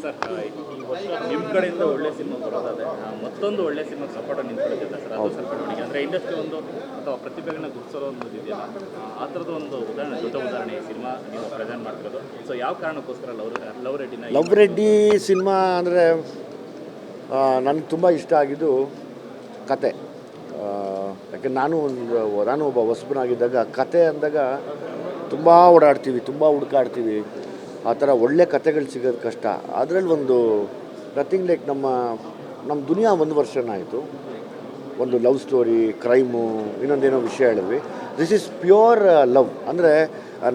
Sir ಈ ವರ್ಷ ನಿಮ್ಮ ಕಡೆಯಿಂದ ಒಳ್ಳೆ ಸಿನಿಮಾ ಬರೋದಾದ್ರೆ ಮತ್ತೊಂದು ಒಳ್ಳೆ ಸಿನಿಮಾ ಸಪೋರ್ಟ್ ನಿಂತ್ಕೊಳ್ಳುತ್ತೆ ಸರ್ ಅದು ಸ್ವಲ್ಪ ಬೆಳವಣಿಗೆ ಅಂದರೆ ಇಂಡಸ್ಟ್ರಿ ಒಂದು ಅಥವಾ ಪ್ರತಿಭೆಗಳನ್ನ ಗುರುತಿಸೋ ಒಂದು ಇದೆಯಲ್ಲ ಆ, ಥರದ ಒಂದು ಉದಾಹರಣೆ ದೊಡ್ಡ ಉದಾಹರಣೆ ಈ ಸಿನಿಮಾ ನೀವು ಪ್ರೆಸೆಂಟ್ ಮಾಡ್ತಿರೋದು. ಸೊ ಯಾವ ಕಾರಣಕ್ಕೋಸ್ಕರ ಲವ್ ಲವ್ ರೆಡ್ಡಿನ ಲವ್ ರೆಡ್ಡಿ ಸಿನಿಮಾ ಅಂದರೆ ನನಗೆ ತುಂಬ ಇಷ್ಟ ಆಗಿದ್ದು ಕತೆ. ಯಾಕೆ ನಾನು ಒಂದು ನಾನು ಒಬ್ಬ ಹೊಸಬನಾಗಿದ್ದಾಗ ಕತೆ ಅಂದಾಗ ತುಂಬ ಓಡಾಡ್ತೀವಿ ತುಂಬ ಹುಡುಕಾಡ್ತೀವಿ. ಆ ಥರ ಒಳ್ಳೆ ಕತೆಗಳು ಸಿಗೋದು ಕಷ್ಟ. ಅದರಲ್ಲಿ ಒಂದು ನಥಿಂಗ್ ಲೈಕ್ ನಮ್ಮ ನಮ್ಮ ದುನಿಯಾ ಒಂದು ವರ್ಷನ ಆಯಿತು. ಒಂದು ಲವ್ ಸ್ಟೋರಿ ಕ್ರೈಮು ಇನ್ನೊಂದೇನೋ ವಿಷಯ ಹೇಳಿದ್ವಿ. ದಿಸ್ ಈಸ್ ಪ್ಯೂರ್ ಲವ್ ಅಂದರೆ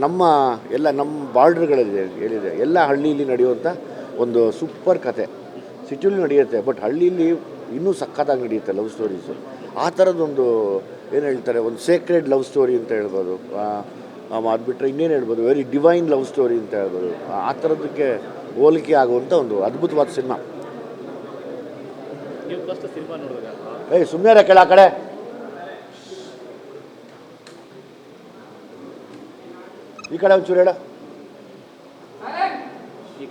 ನಮ್ಮ ಎಲ್ಲ, ನಮ್ಮ ಬಾರ್ಡ್ರ್ಗಳಲ್ಲಿ ಹೇಳಿದೆ, ಎಲ್ಲ ಹಳ್ಳಿಯಲ್ಲಿ ನಡೆಯುವಂಥ ಒಂದು ಸೂಪರ್ ಕತೆ ಸಿಟಿಲಿ ನಡೆಯುತ್ತೆ ಬಟ್ ಹಳ್ಳಿಯಲ್ಲಿ ಇನ್ನೂ ಸಖತ್ತಾಗಿ ನಡೆಯುತ್ತೆ ಲವ್ ಸ್ಟೋರೀಸು ಆ ಥರದ್ದೊಂದು ಏನು ಹೇಳ್ತಾರೆ, ಒಂದು ಸೇಕ್ರೆಡ್ ಲವ್ ಸ್ಟೋರಿ ಅಂತ ಹೇಳ್ಬೋದು. ಅದು ಬಿಟ್ಟರೆ ಇನ್ನೇನು ಹೇಳ್ಬೋದು? ವೆರಿ ಡಿವೈನ್ ಲವ್ ಸ್ಟೋರಿ ಅಂತ ಹೇಳ್ಬೋದು. ಆ ಥರದಕ್ಕೆ ಹೋಲಿಕೆ ಆಗುವಂಥ ಒಂದು ಅದ್ಭುತವಾದ ಸಿನಿಮಾ. ಏಯ್ ಸುಮ್ಮನೆ ಕೆಳ ಕಡೆ. ಈ ಕಡೆ ಒಂಚೂರು ಹೇಳ.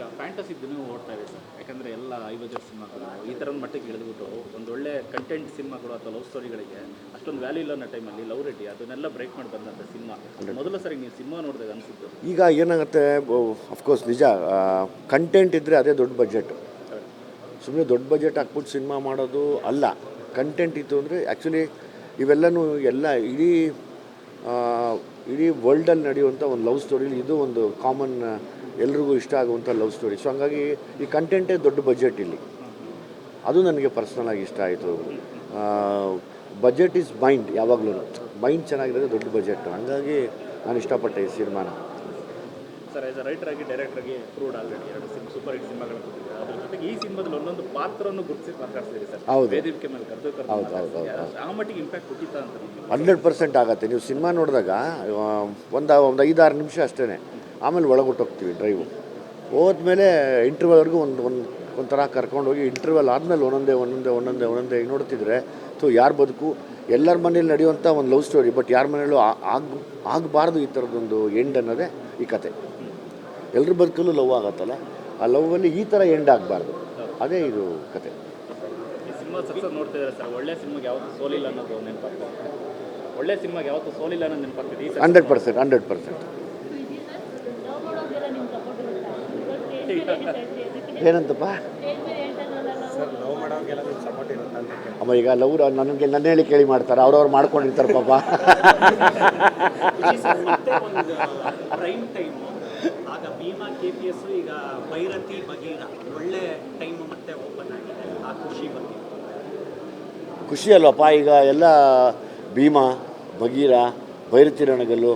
ಈಗ ಫ್ಯಾಂಟಸಿ ದಿನ ಓಡ್ತಾ ಇದೆ ಸರ್. ಯಾಕಂದರೆ ಎಲ್ಲ ಐ ಬಜೆಟ್ ಸಿನಿಮಾಗಳು ಈ ಥರದ ಮಟ್ಟಿಗೆ ಇಳಿದ್ಬಿಟ್ಟು ಒಂದು ಒಳ್ಳೆ ಕಂಟೆಂಟ್ ಸಿನಿಮಾಗಳು ಅಥವಾ ಲವ್ ಸ್ಟೋರಿಗಳಿಗೆ ಅಷ್ಟೊಂದು ವ್ಯಾಲ್ಯೂ ಇಲ್ಲ ಅನ್ನೋ ಟೈಮಲ್ಲಿ ಲವ್ ರೆಡ್ಡಿ ಅದನ್ನೆಲ್ಲ ಬ್ರೇಕ್ ಮಾಡಿ ಬಂದಂಥ ಸಿನಿಮಾ ಮೊದಲ ಸರಿ ನೀವು ಸಿನಿಮಾ ನೋಡಿದಾಗ ಅನಿಸಿದ್ದು ಈಗ ಏನಾಗುತ್ತೆ ಅಫ್ಕೋರ್ಸ್ ನಿಜ ಕಂಟೆಂಟ್ ಇದ್ದರೆ ಅದೇ ದೊಡ್ಡ ಬಜೆಟ್ ಸುಮ್ಮನೆ ದೊಡ್ಡ ಬಜೆಟ್ ಹಾಕ್ಬಿಟ್ಟು ಸಿನಿಮಾ ಮಾಡೋದು ಅಲ್ಲ. ಕಂಟೆಂಟ್ ಇತ್ತು ಅಂದರೆ ಆ್ಯಕ್ಚುಲಿ ಇವೆಲ್ಲನೂ ಎಲ್ಲ ಇಡೀ ಇಡೀ ವರ್ಲ್ಡಲ್ಲಿ ನಡೆಯುವಂಥ ಒಂದು ಲವ್ ಸ್ಟೋರಿಲಿ ಇದು ಒಂದು ಕಾಮನ್ ಎಲ್ರಿಗೂ ಇಷ್ಟ ಆಗುವಂಥ ಲವ್ ಸ್ಟೋರಿ. ಸೊ ಹಂಗಾಗಿ ಈ ಕಂಟೆಂಟೇ ದೊಡ್ಡ ಬಜೆಟ್ ಇಲ್ಲಿ. ಅದು ನನಗೆ ಪರ್ಸ್ನಲಾಗಿ ಇಷ್ಟ ಆಯಿತು. ಬಜೆಟ್ ಈಸ್ ಮೈಂಡ್ ಯಾವಾಗಲೂ. ಮೈಂಡ್ ಚೆನ್ನಾಗಿರೋದು ದೊಡ್ಡ ಬಜೆಟ್ ಹಂಗಾಗಿ ನಾನು ಇಷ್ಟಪಟ್ಟೆ ಈ ಸಿನಿಮಾನ. ಸರ್ ಆಸ್ ಅ ರೈಟರ್ ಆಗಿ ಡೈರೆಕ್ಟರ್ ಆಗಿ ಪ್ರೂವ್ಡ್ ಆಲ್ರೆಡಿ ಎರಡು ಸಿನಿಮಾ ಸೂಪರ್ ಹಿಟ್ ಸಿನಿಮಾಗಳು ಕೊಟ್ಟಿದ್ದಾರೆ. ಅದ್ರ ಜೊತೆಗೆ ಈ ಸಿನಿಮಾದಲ್ಲಿ ಒಂದೊಂದು ಪಾತ್ರವನ್ನು ಗುರುತಿಸಿ ಮಾತಾಡ್ತಿದ್ದೀರಿ ಸರ್ ಹೌದು. ವೇದಿಕೆ ಮೇಲೆ ಕರೆದು ಹೌದು, ಹೌದು, ಆ ಮಟ್ಟಿಗೆ ಇಂಪ್ಯಾಕ್ಟ್ ಕೊಟ್ಟಿತ್ತ ಅಂತ ಹಂಡ್ರೆಡ್ ಪರ್ಸೆಂಟ್ ಆಗುತ್ತೆ. ನೀವು ಸಿನಿಮಾ ನೋಡಿದಾಗ ಒಂದು ಒಂದು ಐದಾರು ನಿಮಿಷ ಅಷ್ಟೇ ಆಮೇಲೆ ಒಳಗೊಟ್ಟೋಗ್ತೀವಿ ಡ್ರೈವು ಹೋದ್ಮೇಲೆ ಇಂಟರ್ವಲ್ವರೆಗೂ ಒಂದು ಒಂದು ಒಂಥರ ಕರ್ಕೊಂಡೋಗಿ ಇಂಟರ್ವಲ್ ಆದಮೇಲೆ ಒಂದೊಂದೇ ಒಂದೊಂದೇ ಒಂದೊಂದೇ ಒಂದೊಂದೇ ನೋಡ್ತಿದ್ರೆ ಸೊ ಯಾರು ಬದುಕು? ಎಲ್ಲರ ಮನೇಲಿ ನಡೆಯುವಂಥ ಒಂದು ಲವ್ ಸ್ಟೋರಿ ಬಟ್ ಯಾರ ಮನೇಲೂ ಆಗ ಆಗಬಾರ್ದು ಈ ಥರದ್ದೊಂದು ಎಂಡ್ ಅನ್ನೋದೇ ಈ ಕತೆ. ಎಲ್ಲರ ಬದುಕಲ್ಲೂ ಲವ್ ಆಗತ್ತಲ್ಲ? ಆ ಲವ್ವಲ್ಲಿ ಈ ಥರ ಎಂಡ್ ಆಗಬಾರ್ದು. ಅದೇ ಇದು ಕತೆ. ಹಂಡ್ರೆಡ್ ಪರ್ಸೆಂಟ್ ಹಂಡ್ರೆಡ್ ನೋಡ್ತಿದ್ದಾರೆ ಕೇಳಿ ಅಮ್ಮ ಈಗ ಲವ್ ನನಗೆ ನನ್ನ ಹೇಳಿ ಕೇಳಿ ಮಾಡ್ತಾರೆ. ಅವ್ರವ್ರು ಮಾಡ್ಕೊಂಡಿರ್ತಾರೆ ಪಾಪ. ಮತ್ತೆ ಒಂದು ಪ್ರೈಮ್ ಟೈಮು ಆಗ ಭೀಮಾ ಕೆ ಪಿ ಎಸ್ ಈಗ ಭೈರತಿ ಬಗೀರ ಒಳ್ಳೆ ಟೈಮ್ ಮತ್ತೆ ಓಪನ್ ಆಗಿದೆ. ಆ ಖುಷಿ ಬಗ್ಗೆ. ಖುಷಿ ಅಲ್ವಪ್ಪ ಈಗ ಎಲ್ಲ ಭೀಮಾ ಬಗೀರ ಭೈರತಿ ರಣಗಲ್ಲು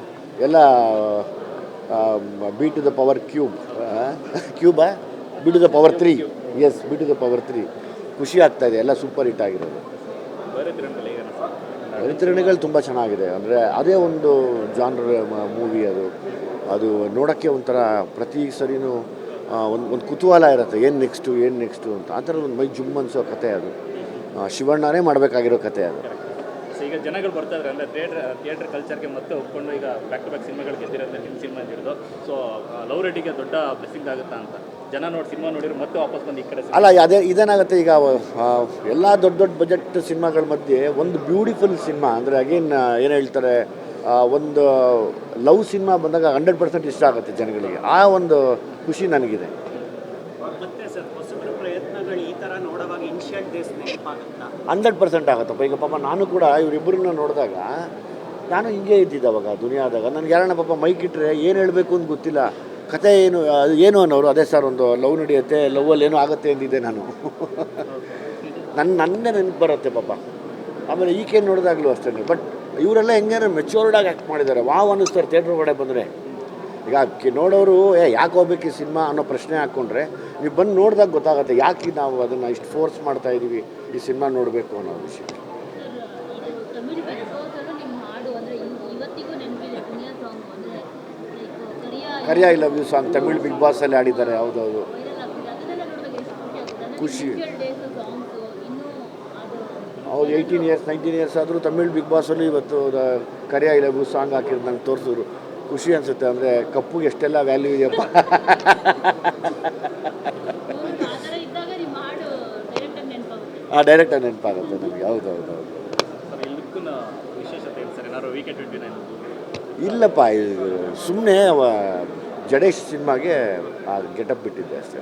ಎಲ್ಲ B to the power cube cube to the power three. Yes B to the power three. ಖುಷಿ ಆಗ್ತಾ ಇದೆ, ಎಲ್ಲ ಸೂಪರ್ ಹಿಟ್ ಆಗಿರೋದು. ಹರಿತರಣಿಗಳು ತುಂಬ ಚೆನ್ನಾಗಿದೆ. ಅಂದರೆ ಅದೇ ಒಂದು ಜಾನರ್ ಮೂವಿ ಅದು. ಅದು ನೋಡೋಕ್ಕೆ ಒಂಥರ ಪ್ರತಿ ಸರಿನೂ ಒಂದು ಒಂದು ಕುತೂಹಲ ಇರುತ್ತೆ. ಏನು ನೆಕ್ಸ್ಟು ಏನು ನೆಕ್ಸ್ಟು ಅಂತ. ಆ ಥರದ ಒಂದು ಮೈ ಜುಮ್ ಅನ್ಸೋ ಕತೆ ಅದು. ಶಿವಣ್ಣನೇ ಮಾಡಬೇಕಾಗಿರೋ ಕತೆ ಅದು. ಈಗ ಜನಗಳು ಬರ್ತಾ ಇದ್ದಾರೆ ಅಂದರೆ ಥಿಯೇಟ್ರ್ ಥಿಯೇಟ್ರ್ ಕಲ್ಚರ್ಗೆ ಮತ್ತೆ ಒಪ್ಕೊಂಡು ಈಗ ಬ್ಯಾಕ್ ಟು ಬ್ಯಾಕ್ ಸಿನಿಮಾಗಳು ಗೆದ್ದಿರೋದ್ರೆ ನಿಮ್ಮ ಸಿನಿಮಾ ಹಿಡಿದು ಸೊ ಲವ್ ರೆಡ್ಡಿಗೆ ದೊಡ್ಡ ಬ್ಲೆಸ್ಸಿಂಗ್ ಆಗುತ್ತಾ ಅಂತ. ಜನ ನೋಡಿ ಸಿನಿಮಾ ನೋಡಿದ್ರು ಮತ್ತೆ ವಾಪಸ್ ಬಂದು ಈ ಕಡೆ ಅಲ್ಲ, ಅದೇ ಇದೇನಾಗುತ್ತೆ ಈಗ ಎಲ್ಲ ದೊಡ್ಡ ದೊಡ್ಡ ಬಜೆಟ್ ಸಿನಿಮಾಗಳ ಮಧ್ಯೆ ಒಂದು ಬ್ಯೂಟಿಫುಲ್ ಸಿನಿಮಾ, ಅಂದರೆ ಅಗೇನ್ ಏನು ಹೇಳ್ತಾರೆ ಒಂದು ಲವ್ ಸಿನಿಮಾ ಬಂದಾಗ ಹಂಡ್ರೆಡ್ ಪರ್ಸೆಂಟ್ ಇಷ್ಟ ಆಗುತ್ತೆ ಜನಗಳಿಗೆ. ಆ ಒಂದು ಖುಷಿ ನನಗಿದೆ ಮತ್ತೆ ಸರ್ ಹೊಸಬರ ಪ್ರಯತ್ನಗಳು ಈ ಥರ ನೋಡುವಾಗ ಇನ್ಷಿಯಲ್ ಡೇಸ್ ನೆನಪಾಗುತ್ತಾ ಹಂಡ್ರೆಡ್ ಪರ್ಸೆಂಟ್ ಆಗುತ್ತಪ್ಪ. ಈಗ ಪಾಪ ನಾನು ಕೂಡ ಇವರಿಬ್ಬರನ್ನ ನೋಡಿದಾಗ ನಾನು ಹಿಂಗೆ ಇದ್ದಿದ್ದೆ ಅವಾಗ ದುನಿಯಾದಾಗ. ನನಗೆ ಯಾರಣ್ಣ ಪಾಪ ಮೈಕ್ ಇಟ್ಟರೆ ಏನು ಹೇಳಬೇಕು ಅಂತ ಗೊತ್ತಿಲ್ಲ. ಕತೆ ಏನು, ಅದು ಏನು ಅನ್ನೋರು, ಅದೇ ಸರ್ ಒಂದು, ಲವ್ ನಡೆಯುತ್ತೆ ಲವ್ವಲ್ಲಿ ಏನೋ ಆಗುತ್ತೆ ಅಂದಿದ್ದೆ ನಾನು. ನನ್ನ ನನ್ನೇ ನೆನಪು ಬರುತ್ತೆ ಪಾಪ. ಆಮೇಲೆ ಈಕೆ ನೋಡಿದಾಗಲೂ ಅಷ್ಟೇ ಬಟ್ ಇವರೆಲ್ಲ ಹೆಂಗೇನೋ ಮೆಚೂರ್ಡಾಗಿ ಆ್ಯಕ್ಟ್ ಮಾಡಿದ್ದಾರೆ. ವಾವ್ ಅನ್ನಿಸ್ತಾರೆ ಥಿಯೇಟ್ರ್ ಒಳಗಡೆ ಬಂದರೆ. ಈಗ ನೋಡೋರು, ಏ, ಯಾಕೆ ಹೋಗ್ಬೇಕು ಈ ಸಿನಿಮಾ? ಅನ್ನೋ ಪ್ರಶ್ನೆ ಹಾಕ್ಕೊಂಡ್ರೆ ನೀವು ಬಂದು ನೋಡಿದಾಗ ಗೊತ್ತಾಗುತ್ತೆ, ಯಾಕೆ ನಾವು ಅದನ್ನು ಇಷ್ಟು ಫೋರ್ಸ್ ಮಾಡ್ತಾ ಇದ್ದೀವಿ ಈ ಸಿನಿಮಾ ನೋಡಬೇಕು ಅನ್ನೋ ವಿಷಯ. Kariya, I love you song, Tamil big ಬಾಸಲ್ಲಿ ಆಡಿದ್ದಾರೆ ಹೌದೌದು. ಖುಷಿ. ಹೌದು ಏಯ್ಟೀನ್ ಇಯರ್ಸ್ ನೈನ್ಟೀನ್ ಇಯರ್ಸ್ ಆದರೂ ತಮಿಳ್ ಬಿಗ್ ಬಾಸಲ್ಲಿ ಇವತ್ತು Kariya, I love you song ಹಾಕಿರೋದು ನಂಗೆ ತೋರಿಸಿದ್ರು. ಖುಷಿ ಅನಿಸುತ್ತೆ ಅಂದರೆ ಕಪ್ಪುಗೆ ಎಷ್ಟೆಲ್ಲ ವ್ಯಾಲ್ಯೂ ಇದೆಯಪ್ಪ ಆ ಡೈರೆಕ್ಟಾಗಿ ನೆನಪಾಗುತ್ತೆ ನಮಗೆ. ಹೌದು ಹೌದು ಹೌದು. ಇಲ್ಲಪ್ಪ ಇದು ಸುಮ್ಮನೆ ಜಡೇಶ್ ಸಿನಿಮಾಗೆ ಆ ಗೆಟಪ್ ಬಿಟ್ಟಿದ್ದೆ ಅಷ್ಟೇ.